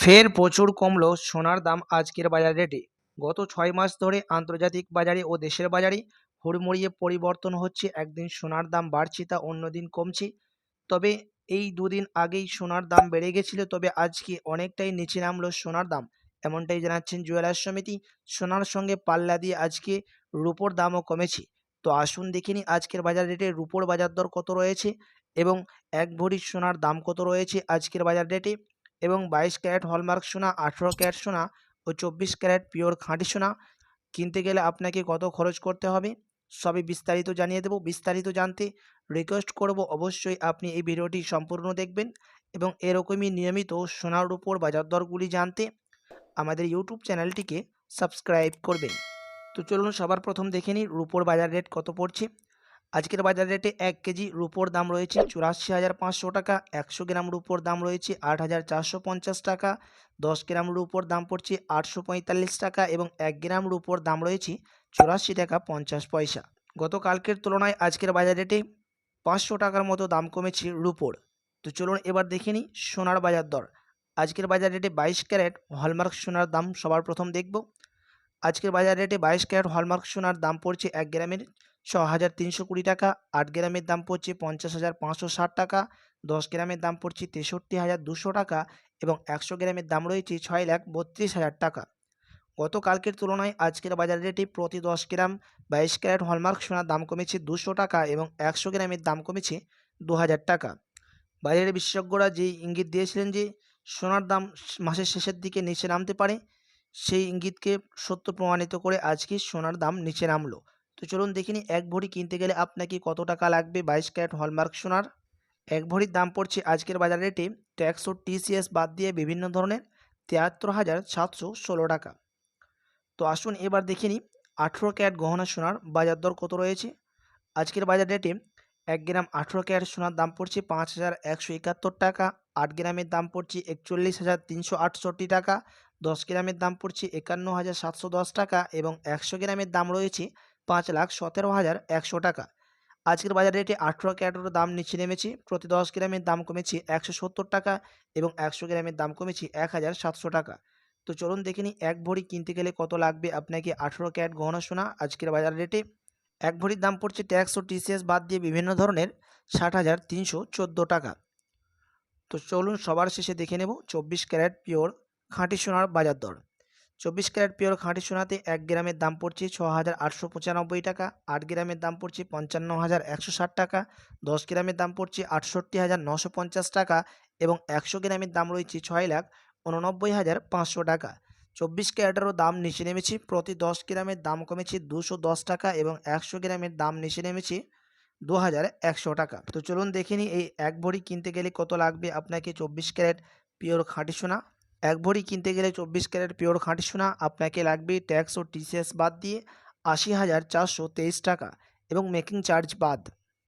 ফের প্রচুর কমল সোনার দাম আজকের বাজার রেটে। গত ছয় মাস ধরে আন্তর্জাতিক বাজারে ও দেশের বাজারে হুড়মুড়িয়ে পরিবর্তন হচ্ছে। একদিন সোনার দাম বাড়ছে, তা অন্যদিন কমছে। তবে এই দুদিন আগেই সোনার দাম বেড়ে গেছিল, তবে আজকে অনেকটাই নিচে নামলো সোনার দাম। এমনটাই জানাচ্ছেন জুয়েলার সমিতি। সোনার সঙ্গে পাল্লা দিয়ে আজকে রুপোর দামও কমেছে। তো আসুন দেখিনি আজকের বাজার রেটে রুপোর বাজার দর কত রয়েছে এবং এক ভরি সোনার দাম কত রয়েছে আজকের বাজার রেটে। এবং বাইশ ক্যারেট হলমার্ক সোনা, আঠেরো ক্যারেট সোনা ও চব্বিশ ক্যারেট পিওর খাঁটি সোনা। কিনতে গেলে আপনাকে কত খরচ করতে হবে? সবই বিস্তারিত জানিয়ে দেবো। বিস্তারিত জানতে রিকোয়েস্ট করব অবশ্যই আপনি এই ভিডিওটি সম্পূর্ণ দেখবেন এবং এরকমই নিয়মিত সোনার উপর বাজার দরগুলি জানতে আমাদের ইউটিউব চ্যানেলটিকে সাবস্ক্রাইব করবেন। তো চলুন সবার প্রথম দেখে নিই রুপোর বাজার রেট কত পড়ছে? আজকের বাজার রেটে এক কেজি রুপোর দাম রয়েছে চুরাশি হাজার পাঁচশো টাকা, একশো গ্রাম রুপোর দাম রয়েছে আট হাজার চারশো পঞ্চাশ টাকা, দশ গ্রাম রুপোর দাম পড়ছে আটশো পঁয়তাল্লিশ টাকা এবং এক গ্রাম রুপোর দাম রয়েছে চুরাশি টাকা পঞ্চাশ পয়সা। গতকালকের তুলনায় আজকের বাজার রেটে পাঁচশো টাকার মতো দাম কমেছে রুপোর। তো চলুন এবার দেখে নিই সোনার বাজার দর। আজকের বাজার রেটে বাইশ ক্যারেট হলমার্ক সোনার দাম সবার প্রথম দেখব। আজকের বাজার রেটে বাইশ ক্যারেট হলমার্ক সোনার দাম পড়ছে এক গ্রামের ছ হাজার তিনশো কুড়ি টাকা, আট গ্রামের দাম পড়ছে পঞ্চাশ হাজার পাঁচশো ষাট টাকা, দশ গ্রামের দাম পড়ছে তেষট্টি হাজার দুশো টাকা এবং একশো গ্রামের দাম রয়েছে ছয় লাখ বত্রিশ হাজার টাকা। গতকালকের তুলনায় আজকের বাজার রেটে প্রতি দশ গ্রাম বাইশ ক্যারেট হলমার্ক সোনার দাম কমেছে দুশো টাকা এবং একশো গ্রামের দাম কমেছে দু হাজার টাকা। বাজারের বিশেষজ্ঞরা যে ইঙ্গিত দিয়েছিলেন যে সোনার দাম মাসের শেষের দিকে নিচে নামতে পারে, সেই ইঙ্গিতকে সত্য প্রমাণিত করে আজকে সোনার দাম নিচে নামলো। তো চলুন দেখে নিই এক ভরি কিনতে গেলে আপনাকে কত টাকা লাগবে? বাইশ ক্যারেট হলমার্ক সোনার। এক ভরির দাম পড়ছে আজকের বাজার রেটে। ট্যাক্স ও টিসিএস বাদ দিয়ে বিভিন্ন ধরনের তিয়াত্তর হাজার সাতশো ষোলো টাকা। তো আসুন এবার দেখে নিই, আঠেরো ক্যারেট গহনা সোনার বাজার দর কত রয়েছে? আজকের বাজার রেটে এক গ্রাম আঠেরো ক্যারেট সোনার দাম পড়ছে পাঁচ হাজার একশো একাত্তর টাকা। আট গ্রামের দাম পড়ছে একচল্লিশ হাজার তিনশো আটষট্টি টাকা। দশ গ্রামের দাম পড়ছে একান্ন হাজার সাতশো দশ টাকা এবং একশো গ্রামের দাম রয়েছে পাঁচ লাখ সতেরো হাজার একশো টাকা। আজকের বাজার রেটে আঠেরো ক্যারেটের দাম নিচে নেমেছে, প্রতি দশ গ্রামের দাম কমেছে একশো সত্তর টাকা এবং একশো গ্রামের দাম কমেছে এক হাজার সাতশো টাকা। তো চলুন দেখে নিই, এক ভরি কিনতে গেলে কত লাগবে আপনাকে আঠেরো ক্যারেট গহনা সোনা? আজকের বাজার রেটে এক ভরির দাম পড়ছে ট্যাক্স ও টিসিএস বাদ দিয়ে বিভিন্ন ধরনের ষাট হাজার তিনশো চোদ্দ টাকা। তো চলুন সবার শেষে দেখে নেব, চব্বিশ ক্যারেট পিওর খাঁটি সোনার বাজার দর। চব্বিশ ক্যারেট পিওর খাঁটি সোনাতে এক গ্রামের দাম পড়ছে ছ হাজার আটশো পঁচানব্বই টাকা, আট গ্রামের দাম পড়ছে পঞ্চান্ন হাজার একশো ষাট টাকা, দশ গ্রামের দাম পড়ছে আটষট্টি হাজার নশো পঞ্চাশ টাকা এবং একশো গ্রামের দাম রয়েছে ছয় লাখ উননব্বই হাজার পাঁচশো টাকা। চব্বিশ ক্যারেটেরও দাম নিচে নেমেছে, প্রতি দশ গ্রামের দাম কমেছে দুশো দশ টাকা এবং একশো গ্রামের দাম নিচে নেমেছে দু হাজার একশো টাকা। তো চলুন দেখে নিই, এই এক ভরি কিনতে গেলে কত লাগবে আপনাকে চব্বিশ ক্যারেট পিওর খাঁটি সোনা? এক ভরি কিনতে গেলে চব্বিশ ক্যারেট পিওর খাঁটি সোনা, আপনাকে লাগবে ট্যাক্স ও টিসিএস বাদ দিয়ে আশি হাজার চারশো তেইশ টাকা এবং মেকিং চার্জ বাদ।